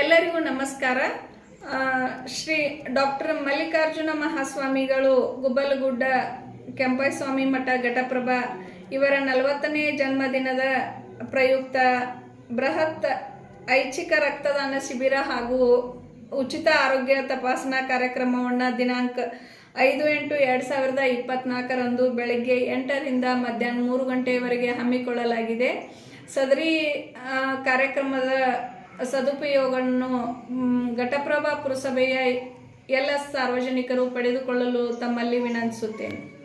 ಎಲ್ಲರಿಗೂ ನಮಸ್ಕಾರ. ಶ್ರೀ ಡಾಕ್ಟರ್ ಮಲ್ಲಿಕಾರ್ಜುನ ಮಹಾಸ್ವಾಮಿಗಳು ಗುಬ್ಬಲಗುಡ್ಡ ಕೆಂಪಸ್ವಾಮಿ ಮಠ ಘಟಪ್ರಭಾ ಇವರ ನಲವತ್ತನೇ ಜನ್ಮದಿನದ ಪ್ರಯುಕ್ತ ಬೃಹತ್ ಐಚ್ಛಿಕ ರಕ್ತದಾನ ಶಿಬಿರ ಹಾಗೂ ಉಚಿತ ಆರೋಗ್ಯ ತಪಾಸಣಾ ಕಾರ್ಯಕ್ರಮವನ್ನು ದಿನಾಂಕ ಐದು ಎಂಟು ಎರಡು ಸಾವಿರದ ಇಪ್ಪತ್ನಾಲ್ಕರಂದು ಬೆಳಗ್ಗೆ ಎಂಟರಿಂದ ಮಧ್ಯಾಹ್ನ ಮೂರು ಗಂಟೆಯವರೆಗೆ ಹಮ್ಮಿಕೊಳ್ಳಲಾಗಿದೆ. ಸದರಿ ಕಾರ್ಯಕ್ರಮದ ಸದುಪಯೋಗವನ್ನು ಘಟಪ್ರಭಾ ಪುರಸಭೆಯ ಎಲ್ಲ ಸಾರ್ವಜನಿಕರು ಪಡೆದುಕೊಳ್ಳಲು ತಮ್ಮಲ್ಲಿ ವಿನಂತಿಸುತ್ತೇನೆ.